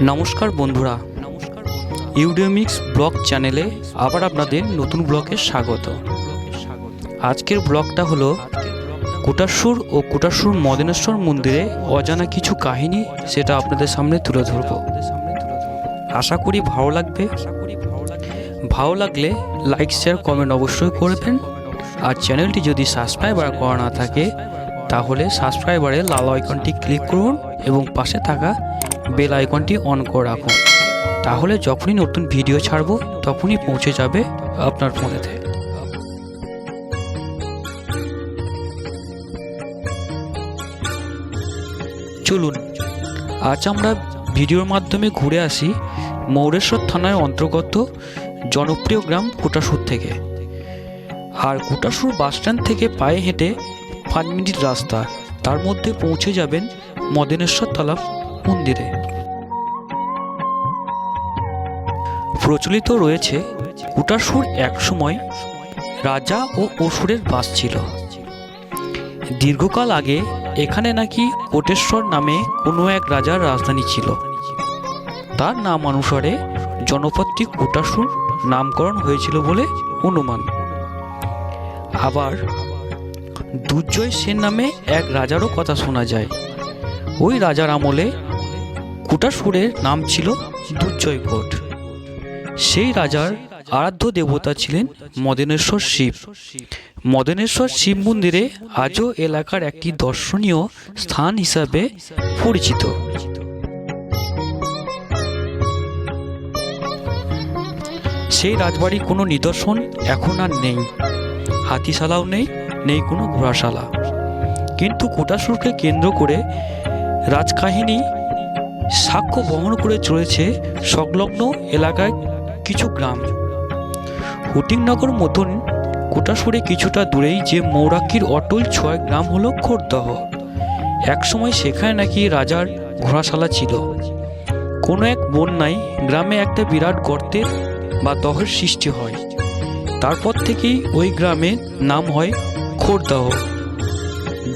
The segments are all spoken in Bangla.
নমস্কার বন্ধুরা। ইউডিওমিক্স ব্লগ চ্যানেলে আবার আপনাদের নতুন ব্লগে স্বাগত। আজকের ব্লগটা হলো কুটাসুর ও কুটাসুর মদনেশ্বর মন্দিরে অজানা কিছু কাহিনী সেটা আপনাদের সামনে তুলে ধরব। আশা করি ভালো লাগবে। ভালো লাগলে লাইক শেয়ার কমেন্ট অবশ্যই করবেন। আর চ্যানেলটি যদি সাবস্ক্রাইবার করা না থাকে, তাহলে সাবস্ক্রাইবারে লাল আইকনটি ক্লিক করুন এবং পাশে থাকা বেল আইকনটি অন করে রাখুন। তাহলে যখনই নতুন ভিডিও ছাড়বো, তখনই পৌঁছে যাবে আপনার ফোনেতে। চলুন, আজ আমরা ভিডিওর মাধ্যমে ঘুরে আসি মৌরেশ্বর থানার অন্তর্গত জনপ্রিয় গ্রাম কোটাসুর থেকে। আর কোটাসুর বাসস্ট্যান্ড থেকে পায়ে হেঁটে পাঁচ মিনিট রাস্তা। তার মধ্যে পৌঁছে যাবেন মদনেশ্বর তালাব মন্দিরে। প্রচলিত রয়েছে কুটাসুর একসময় রাজা ও অসুরের বাস ছিল। দীর্ঘকাল আগে এখানে নাকি কোটেশ্বর নামে কোনো এক রাজার রাজধানী ছিল। তার নাম অনুসারে জনপদটি কোটাসুর নামকরণ হয়েছিল বলে অনুমান। আবার দুর্জয় সেন নামে এক রাজারও কথা শোনা যায়। ওই রাজার আমলে কুটাসুরের নাম ছিল দুর্জয় দুর্জয়কোট সেই রাজার আরাধ্য দেবতা ছিলেন মদনেশ্বর শিব। মদনেশ্বর শিব মন্দিরে আজও এলাকার একটি দর্শনীয় স্থান হিসাবে পরিচিত। সেই রাজবাড়ির কোনো নিদর্শন এখন আর নেই। হাতিশালাও নেই নেই কোনো ঘোড়াশালা। কিন্তু কোটাসুরকে কেন্দ্র করে রাজকাহিনী সাক্ষ্য বহন করে চলেছে সংলগ্ন এলাকায় কিছু গ্রাম। হুটিংনগর মতন কোটাসুরে কিছুটা দূরেই যে মৌরাক্ষীর অটল ছয় গ্রাম হলো খোরদহ। একসময় সেখানে নাকি রাজার ঘোড়াশালা ছিল। কোনো এক বন্যায় গ্রামে একটা বিরাট গর্তের বা দহের সৃষ্টি হয়। তারপর থেকেই ওই গ্রামের নাম হয় খোরদহ।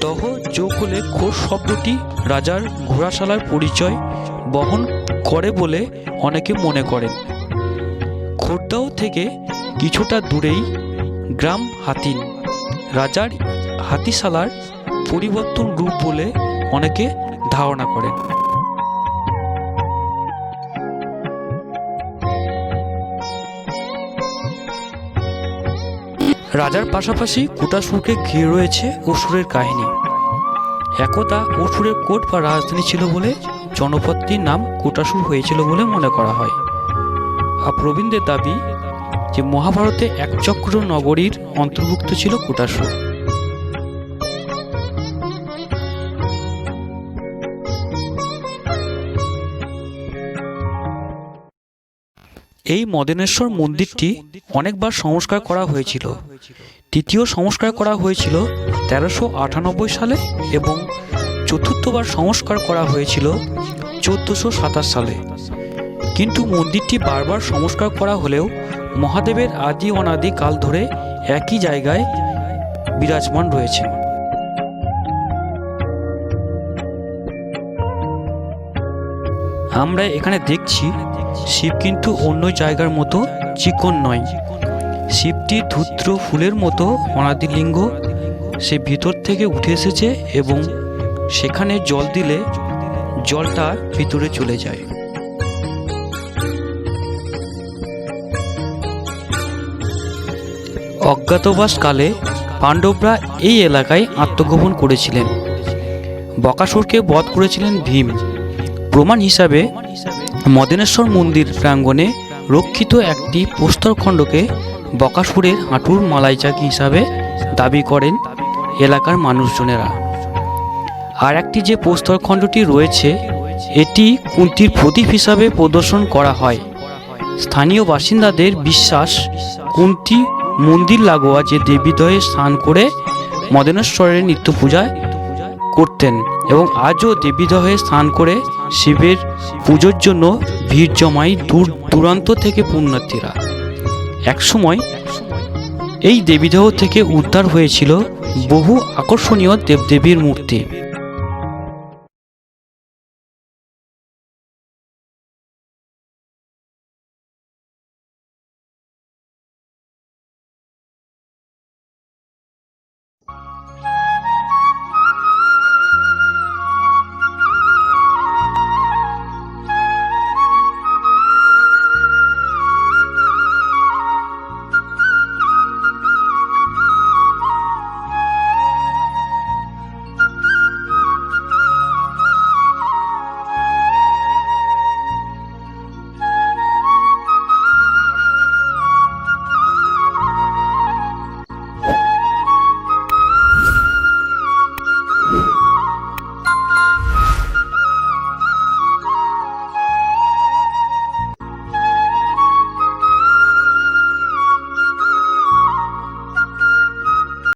দহ যোগ হলে খোর শব্দটি রাজার ঘোড়াশালার পরিচয় বহন করে বলে অনেকে মনে করেন। খোর্দাও থেকে কিছুটা দূরেই গ্রাম হাতিন। রাজার হাতিশালার পরিবর্তন রূপ বলে অনেকে ধারণা করেন। রাজার পাশাপাশি কুটাসুরকে ঘিরে রয়েছে অসুরের কাহিনী। একদা অসুরের কোট বা রাজধানী ছিল বলে জনপদটির নাম কোটাসুর হয়েছিল বলে মনে করা হয়। আর প্রবীণদের দাবি যে মহাভারতে একচক্র নগরীর অন্তর্ভুক্ত ছিল কোটাসুর। এই মদনেশ্বর মন্দিরটি অনেকবার সংস্কার করা হয়েছিল। তৃতীয় সংস্কার করা হয়েছিল তেরোশো সালে এবং চতুর্থবার সংস্কার করা হয়েছিল চোদ্দোশো সাতাশ সালে। কিন্তু মন্দিরটি বারবার সংস্কার করা হলেও মহাদেবের আদি অনাদি কাল ধরে একই জায়গায় বিরাজমান রয়েছে। আমরা এখানে দেখছি শিব কিন্তু অন্য জায়গার মতো চিকন নয়। শিবটি ধূত্র ফুলের মতো অনাদি লিঙ্গ সে ভিতর থেকে উঠে এসেছে এবং সেখানে জল দিলে জলটা ভিতরে চলে যায়। অজ্ঞাতবাসকালে পাণ্ডবরা এই এলাকায় আত্মগোপন করেছিলেন। বকাসুরকে বধ করেছিলেন ভীম। প্রমাণ হিসাবে মদনেশ্বর মন্দির প্রাঙ্গণে রক্ষিত একটি প্রস্তরখণ্ডকে বকাসুরের হাঁটুর মালাইচাকি হিসাবে দাবি করেন এলাকার মানুষজনেরা। আর একটি যে প্রস্তরখণ্ডটি রয়েছে, এটি কুন্তির প্রতীক হিসাবে প্রদর্শন করা হয়। স্থানীয় বাসিন্দাদের বিশ্বাস, কুন্তি মন্দির লাগোয়া যে দেবীদয়ে স্নান করে মদনেশ্বরের নিত্য পূজায় করতেন এবং আজও দেবীদহে স্নান করে শিবের পুজোর জন্য ভিড় জমায় দূর দূরান্ত থেকে পুণ্যার্থীরা। একসময় এই দেবীদেহ থেকে উদ্ধার হয়েছিল বহু আকর্ষণীয় দেবদেবীর মূর্তি।